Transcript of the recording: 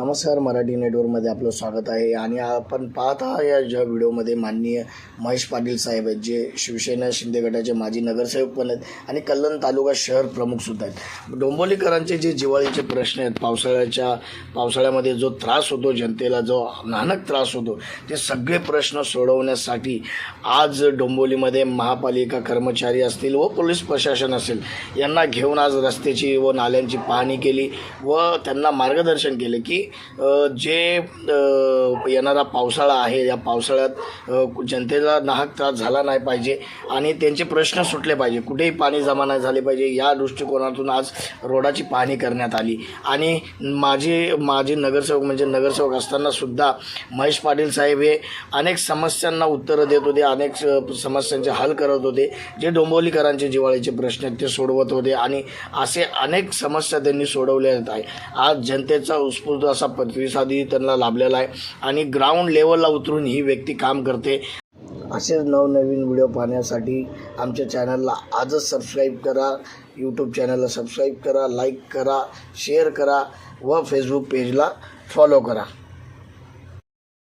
नमस्कार मराठी नेटवर्कमध्ये आपलं स्वागत आहे. आणि आपण पाहत आहात या ज्या व्हिडिओमध्ये माननीय महेश पाटील साहेब आहेत जे शिवसेना शिंदे गटाचे माजी नगरसेवक पण आहेत आणि कल्याण तालुका शहर प्रमुखसुद्धा आहेत. डोंबोलीकरांचे जे जिवाळीचे प्रश्न आहेत पावसाळ्याच्या पावसाळ्यामध्ये जो त्रास होतो जनतेला जो नानक त्रास होतो ते सगळे प्रश्न सोडवण्यासाठी आज डोंबोलीमध्ये महापालिका कर्मचारी असतील व पोलीस प्रशासन असेल यांना घेऊन आज रस्त्याची व नाल्यांची पाहणी केली व त्यांना मार्गदर्शन केले की जे येणारा पावसाळा आहे या पावसाळ्यात जनतेला नाहक त्रास झाला नाही पाहिजे आणि त्यांचे प्रश्न सुटले पाहिजे. कुठेही पाणी जमा नाही झाले पाहिजे. या दृष्टिकोनातून आज रोडाची पाहणी करण्यात आली. आणि माझे माझे नगरसेवक म्हणजे नगरसेवक असताना सुद्धा महेश पाटील साहेब हे अनेक समस्यांना उत्तरं देत होते अनेक स- समस्यांचे हल करत होते जे डोंबोलीकरांचे जिवाळीचे प्रश्न आहेत ते सोडवत होते आणि असे अनेक समस्या त्यांनी सोडवल्या आहे. आज जनतेचा उत्स्फूर्त असा प्रतिसादही त्यांना लाभलेला आहे आणि ग्राउंड लेवलला उतरून ही व्यक्ती काम करते. असेच नवनवीन व्हिडिओ पाहण्यासाठी आमच्या चॅनलला आजच सबस्क्राईब करा यूट्यूब चॅनलला सबस्क्राईब करा लाईक करा शेअर करा व फेसबुक पेजला फॉलो करा.